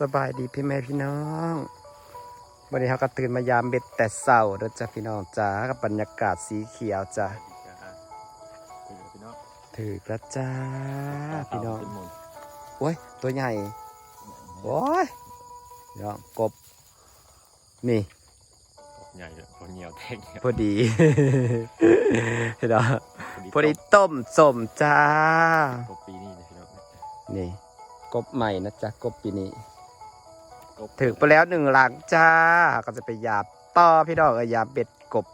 สบายดีพี่แม่พี่น้อง วันนี้เขาก็ตื่นมายามเบ็ดแต่เศร้าเด้อจ้ะพี่น้องจ้ากับบรรยากาศสีเขียวจ้ะถือกระจ้าพี่น้องโอ้ยตัวใหญ่โอ้ยพี่น้องกบนี่ใหญ่เลยพอเหนียวแทงพอดีพี่น้องพอดีต้มสมจ้ากบปีนี้นะพี่น้องนี่กบใหม่นะจ๊ะกบปีนี้กบ ถึกไปแล้วหนึ่งหลังจ้า ก็จะไปหยาบต่อพี่น้องเอยหยาบเบ็ดกบ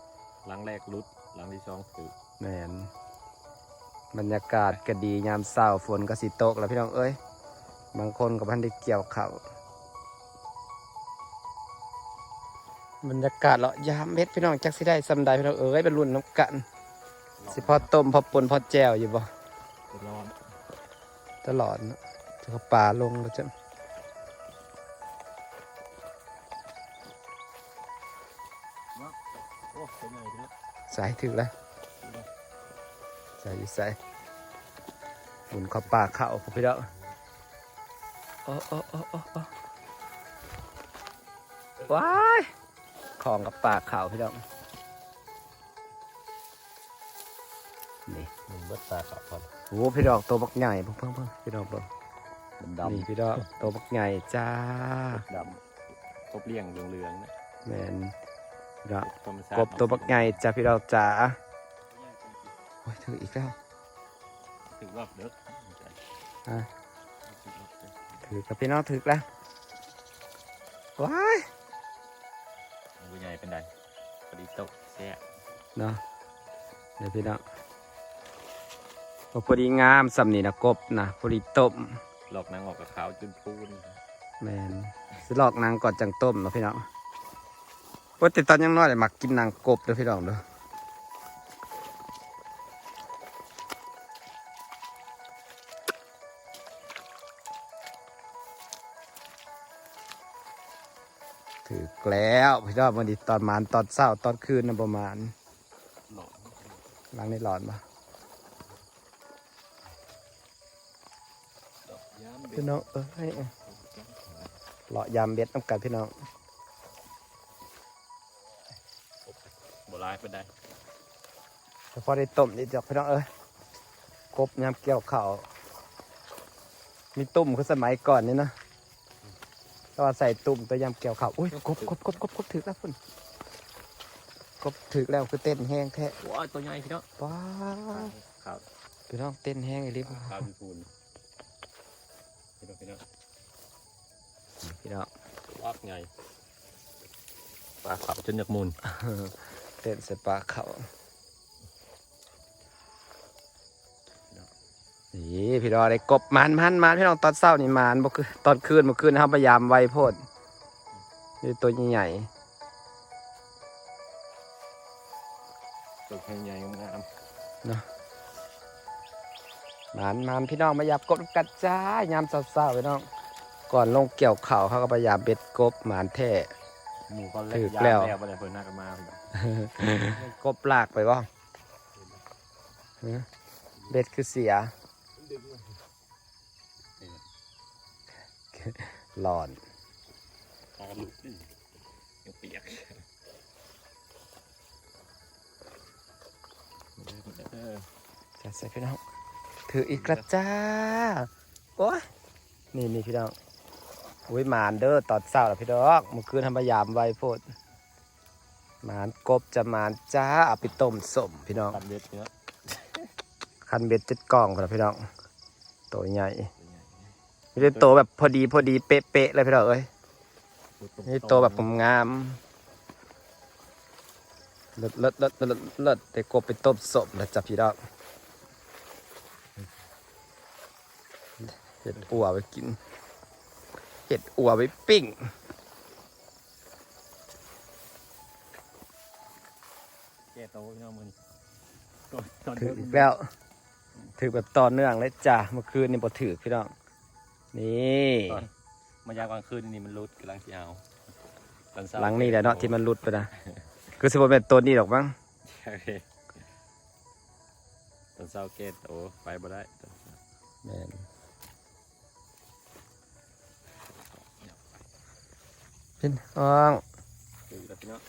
หลังแรกรุดหลังที่สองถือแมนบรรยากาศก็ดียามเศร้าฝนก็สิตกแล้วพี่น้องเอ้ยบางคนก็พันได้เกี่ยวเขาวบรรยากาศเลาะยามเม็ดพี่น้องจักสิได้สำใดพี่น้องเอ้ยเป็นรุ่นน้ำกัน สิพอต้มพอปนพอแจวอยู่บ่ร้อนตลอดเนาะจะเขาป่าลงแล้วจ้ะ สายถึงแล้วสายอยู่สายหมุนเข้าป่าเข้าพี่น้องโอ้โอ้โอ้โอ้โอ้ว้ายของกับป่าเข้าพี่น้องนี่หนึ่งเบิดตาขาวก่อนโอ้พี่ดอกตัวบักใหญ่เพิ่งเพิ่งเพิ่งพี่ดอกเพิ่งดำดำนี่พี่ดอกตัวบักใหญ่จ้าดำกบเลี้ยงเหลืองๆนะ แมนพี่ดอ กธรรมชาติกบตัวบักใหญ่จ้าพี่ดอกจ้าโอ้ยถึงอีกแล้วถือว่าเด้ออะถือกับพี่น้องถือแล้วว้ายตัวใหญ่เป็นไดพอดีตกแซ่เนาะเดี๋ยวพี่น้องพอดีงามสำนี่นะกบนะพอดีต้มหลอกนางออกกับขาวจนพูนแมนสิลอกนางก่อนจังต้มเนาะพี่น้อง ว่าแต่ตอนยังน้อยเลยมักกินนางกบเด้อพี่น้องเด้อถือแล้วพี่น้องวันนี้ตอนมานตอนเช้าตอนคืนนะประมาณหลอกล้างในหลอดปะพี่น้องเอ้ยเลาะยามเบ็ดน้ำกันพี่น้องาณเป็นไดแต่พอได้ต้มนิดเดียวพี่น้องเอ้ยกบยามเกี่ยวข้าวมีตุ่มคือสมัยก่อนนี่นะแตว่าใส่ตุ่มตัวยามเกี่ยวข้าวอุ้ยกบกบกบกบกบถึกแล้วพุ่นกบถึกแล้วคือเต้นแห้งแท้ว้าวตัวใหญ่พี่น้องว้าวขาวพี่น้องเต้นแห้งอีหลิขาวเป็นพูนพี่น้องพี่น้องพี่น้องวักไงปลาขาวจนอยากมุน เต้นใส่ปลาเขานี่พี่น้องได้กบมันมันมันพี่น้องตอนเช้านี่มันบ่คือตอนคืนเมื่คืนนะครับพยายามไวโพดนี่ตัวใหญ่ตัวแข็งใหญ่งามๆมันมันพี่น้องมาหยับกบกัดจ้ายามเช้าๆพี่น้อง ก่อนลงเกี่ยวเข่าวเขาก็พยายามเบ็ดกบหมานแท้ หมูก็เล็ถืกอยาวแล้วแล้วไปเลยเพิ่นหน้ากันมาพี่น้องกบลากไปบ่ฮะเบ็ดคือเสียหลอนปลาหลุดดิยังเปียกเออจะใส่พี่น้องถืออีกกระจ้าโอ้ยนี่นี่พี่น้อง อุ้ยหมานเด้อตอนเช้าแล้วพี่น้องเมื่อคืนทำพยายามไวโพดหมานกบจะหมานจ้าเอาไปต้มสมพี่น้อง ตัดเบ็ดเนื้อคันเบ็ดเจ็ดกล่องครับพี่น้องตัวใหญ่ไม่ได้โตวแบบพอดีพอดีเป๊ะๆเลยพี่น้องเอ้ยนี่โตวแบบผมงามเลิศเลิศเลิศเลิศเลิศแต่กบไปต้มสมนะจ๊ะพี่น้องเห็ดอัวไปกิน เห็ดอัวไปปิ้ง แก่โตพี่น้องมือนี่ตอนตอนถือเดิอีนกแล้ว ถือแบบต่อเนื่องเลยจ้ะเมื่อคืนนี่บ่ถือพี่น้อง นี่ ตอนมายามกลางคืนนี่มันรุดกำลังจะเอาตอนเช้าหลังนี่แหละเนาะที่มันหลุดไปนะ คือสิบเป็นตัวนี้หรอกมั้ง โอเคตอนเช้าเกตโอ้ไปบ่ได้ตอนเช้า แม่น พี่น้องถือแล้วพี่น้อง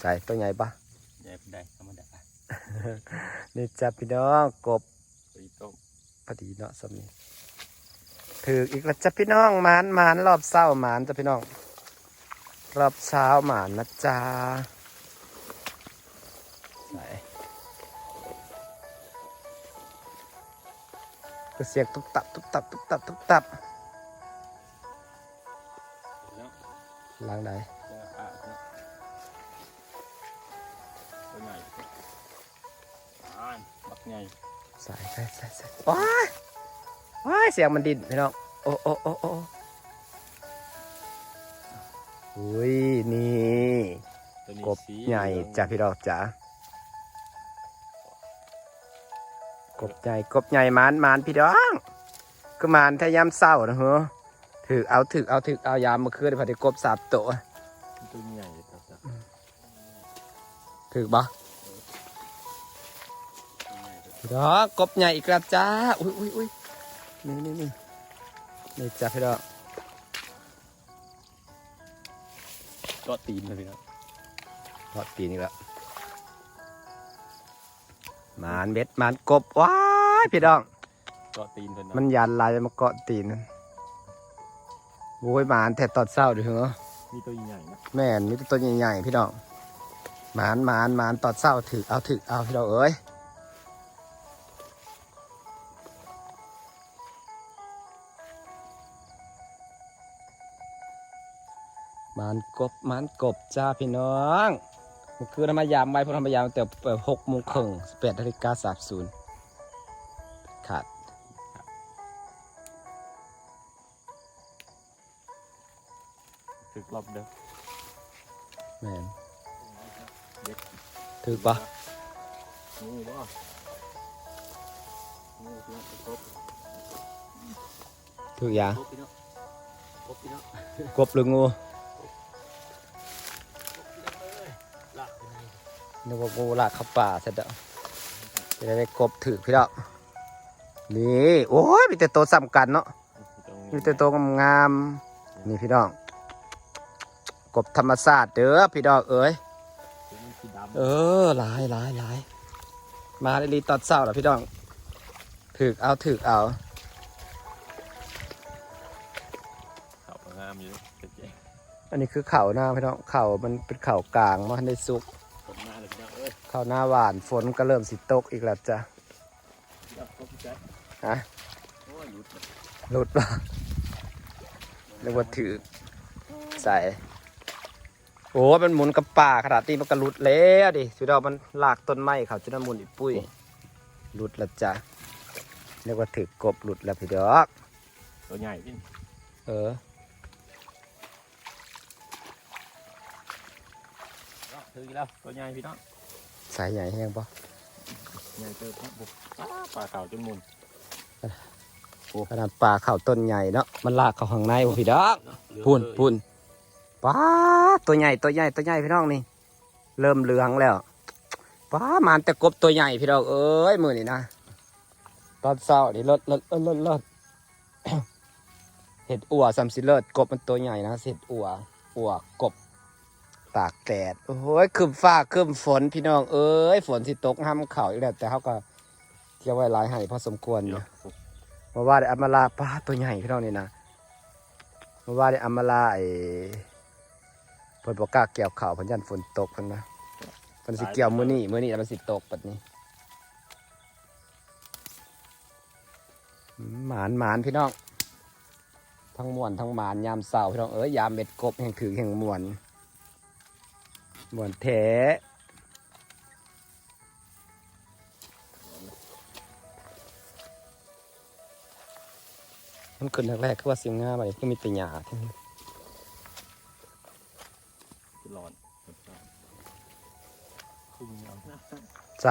ใส่ตัวใหญ่ปะใหญ่เป็นได้ธรรมดานี่จ้ะพี่น้องกบตัวอีต้มพอดีเนาะสำนี้ถืออีกแล้วจ้ะพี่น้องหมานหมานรอบเศร้าหมานจ้ะพี่น้อง รอบเช้าหมานนะจ๊ะไหนก็เสียงตุบตับตุบตับตุบตับตุบตับ หล้างไหนเจ้าอะพี่น้องตัวใหญ่อ่านบักใหญ่ใส่ใส่ใส่ใส่ว้ายว้ายเสียงมันดินพี่น้องโอ้โอ้โอ้โอ้อุ้ยนี่ตัวนี้กบสีใหญ่จ้ะพี่ดอกจ๋ากบใหญ่กบใหญ่หมานหมานพี่น้องก็หมานถ้ายามเศร้านะเหรอ ถือเอาถือเอาถือเอายามเมื่อคืนพอดีกบสาบโตะตัวใหญ่ครับจ้ะถือบ่ตัวใหญ่ตัวพี่น้องกบใหญ่อีกแล้วจ้า อุ้ยอุ้ยอุ้ยนี่นี่นี่นี่จ้าพี่น้องก็ตีนเลยพี่น้องทอดตีนอีกแล้วหมานเบ็ดหมานกบว้ายพี่น้องก็ตีนเพิ่นเนาะมันยันลายมาเกาะตีนนั่น โว้ยหมานแต่ตอนเศร้าดิเหรอมีตัวใหญ่นะแม่นมีแต่ตัวใหญ่ๆพี่น้องหมานหมานหมานตอนเศร้าถือเอาถือเอาพี่น้องเอ้ยหมานกบหมานกบจ้าพี่น้องมันคือธรรมยามไว้เพราะธรรมยามแต่หกโมงครึ่งแปดนาฬิกาสามศูนย์ขาด รอบเด้อแม่นเด็กถือปะนี่บ่นี่พี่น้องกบถืออย่างกบพี่น้องกบพี่น้องกบหรืองูลากไปไหนนึกว่างูลากเข้าป่าเสร็จแล้วจะได้ไปกบถือพี่ดอกนี่ โอ้ยมีแต่ตัวสำคัญเนาะมีแต่ตัวงามๆนี่พี่น้อง กบธรรมศาสตร์เด้อพี่ดอกเอ้ยสีดำเออหลายหลายหลายมาได้รีตอนเศร้าแล้วพี่น้องถือเอาถือเอาเขาก็งามอยู่เป็นเจ๊อันนี้คือเข่าหน้าพี่น้องเข่ามันเป็นเข่ากลางมันได้สุกผมมาเลยพี่น้องเอ้ยเข่าหน้าหวานฝนก็เริ่มสิตกอีกแล้วจ้ะพี่น้องกบพี่แจ๊คฮะโอ้ยหลุดเลยหลุดป่ะนึกว่าถือใส่ โอ้มันหมุนกับป่าขนาดนี้มันก็หลุดแล้วดิสุดอกมันลากต้นไม้เขาจะน้ำมุนอีปุ้ยหลุดแล้วจ้ะนึกว่าถือกบหลุดแล้วพี่ดอกตัวใหญ่พี่เออเนาะถืออีกแล้วตัวใหญ่พี่น้องสายใหญ่แห้งปะใหญ่เติบครับบุกปลาขาวจนมุมขนาดป่าเขาต้นใหญ่เนาะมันลากเขาข้างในบ่พี่ดอกเนาะเหลือพุ่นเลยพุ่น ป้าตัวใหญ่ตัวใหญ่ตัวใหญ่พี่น้องนี่ เริ่มเหลืองแล้วป้ามันแต่กบตัวใหญ่พี่น้องเอ้ยมือนี่นะตอนเช้านี่ลดลดลดลดลดเห็ดอัวซัมซิเลิศกบมันตัวใหญ่นะเห็ดอัวอัวกบตากแดดโอ้ยคืมฟ้าคืมฝนพี่น้องเอ้ยฝนสิตกห้ามเข่าอีกแล้วแต่เขาก็เกี่ยวไว้หลายให้พอสมควรอเดี๋ยยู่วเมื่อวาได้อัมมาลาป้าตัวใหญ่พี่น้องนี่นะเมื่าได้อัมมาลาไอ เพิ่นบอกกล้าเกี่ยวข่าวเพันยันฝนตกเพิ่นนะเพิ่นสิเกี่ยวมื้อนี้มื้อนี้แล้วมันสิตกปัดนี้อืมหมานหมานพี่น้องทั้งม่วนทั้งหมานยามเสาร์พี่น้องเอ้ยยามเม็ดกบแห่งถือแห่งม่วนม่วนแท้มันขึ้นแรกๆคือว่าสิงงามอะไรก็มีแต่หญ้าทั้งนั้ นจะร้อนคุ้มยาวใจ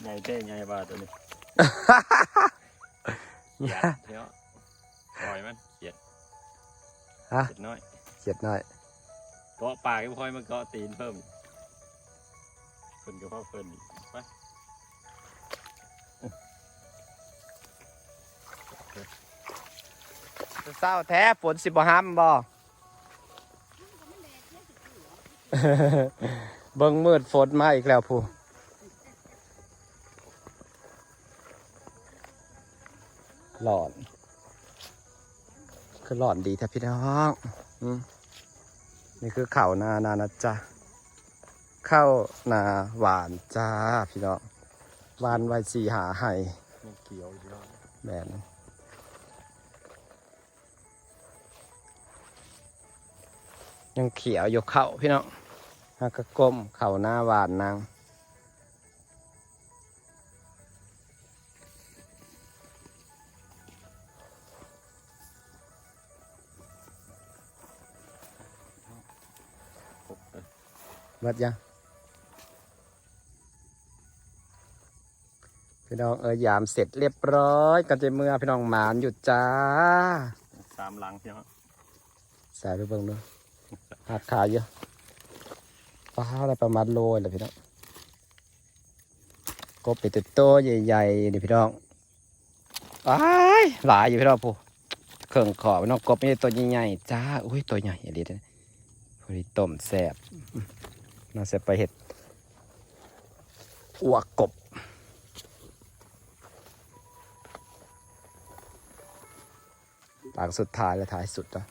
ใหญ่เต้ใหญ่บาตัวนี้หญ้าเดี๋ยวปล่อยมันเกียดฮะเกียดน้อยเขียดหน่อยเกาะปากก็พอยมันเกาะตีนเพิ่มอีกเพิ่นก็พอเพิ่นอีกไปเศร้าแท้ฝนสิบ่ห้ามบ่ เบิ่งมืดฝนมาอีกแล้วผู้หลอน คือหลอนดีแท้พี่น้องนี่คือเข้านานานะจ๊ะข้าวนาหวานจ้าพี่น้องหวานไว้สีหาให้ยังเขียวแมนยังเขียวอยู่เข่าพี่น้อง ฮากระก้มเข่าหน้าหวานนางครบเลยเบิดยังพี่น้องเออยามเสร็จเรียบร้อยกันจะเมื่อพี่น้องหมานอยู่จ้าสามหลังพี่น้องใส่ไปเบิ่งดูหักขาเยอะ ปลาอะไรประมาณโลเลยพี่น้องกบเป็ดโตใหญ่ๆนี่พี่น้องอ้ายหลายอยู่พี่น้องผู้เครื่องขอพี่น้องกบนี่ตัวใหญ่ๆจ้าอุ้ยตัวใหญ่อย่าดีนะพอดีต้มแซ่บน่าจะไปเห็ดอวกกบหลังสุดท้ายและท้ายสุดนะ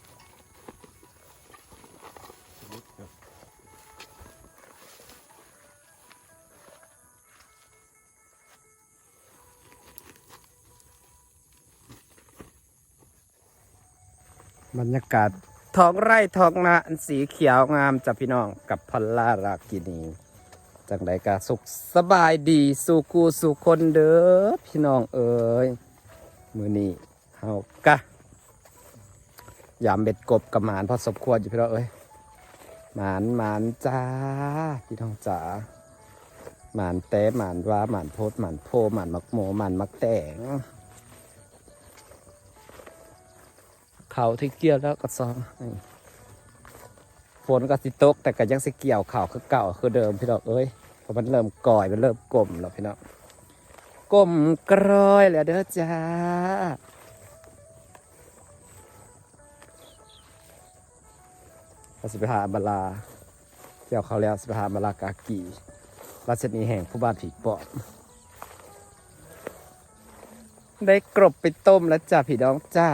บรรยากาศท้องไร่ท้องนาอันสีเขียวงามจากพี่น้องกับพอลล่ารากินีจังใดกาสุขสบายดีสู่กูสู่คนเด้อพี่น้องเอ๋ยมือนี้เฮากะยามเบ็ดกบกับหมานพอสมควรอยู่พี่น้องเอ้ยหมานหมานจ้าพี่น้องจ๋าหมานแต้หมานว้าหมานโพดหมานโพหมานมักโมหมานมักแตง เขาที่เกี่ยวแล้วก็ซองฝนก็สิตก แต่ก็ยังสิเกี่ยวเข่าคือเก่าคือเดิมพี่น้องเอ้ยเพราะมันเริ่มก่อยมันเริ่มกลมแล้วพี่น้องกลมกรอยแล้วเด้อจ้าเราสิไปหาบาลาเกี่ยวเขาแล้วสิไปหาบาลากากีราชนีแห่งผู้บ้านผีปอบได้กรบไปต้มแล้วจ้าพี่น้องจ้า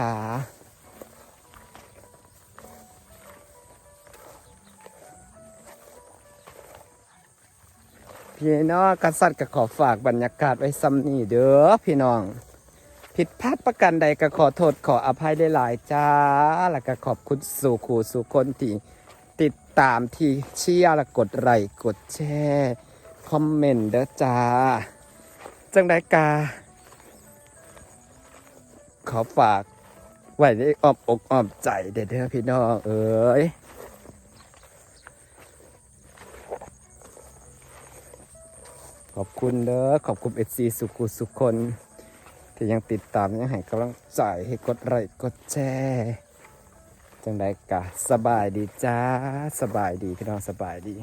พี่น้องกษัตริย์ก็ขอฝากบรรยากาศไว้ซ้ำนี่เด้อพี่น้อง ผิดพลาดประกันใดก็ขอโทษขออภัยได้หลายๆจ้า แล้วก็ขอบคุณสู่ครูสู่คนที่ติดตามที่เชียร์และกดไลค์กดแชร์คอมเมนต์เด้อจ้า จังไดกา ขอฝากไว้ในอ้อมอกอ้อมใจเด้อเด้อพี่น้องเอ๋ย ขอบคุณเด้อขอบคุณเอซีสุขุสุขคนที่ยังติดตามยังให้กำลังใจให้กดไลค์กดแชร์จังไดกะสบายดีจ้าสบายดีพี่น้องสบายดี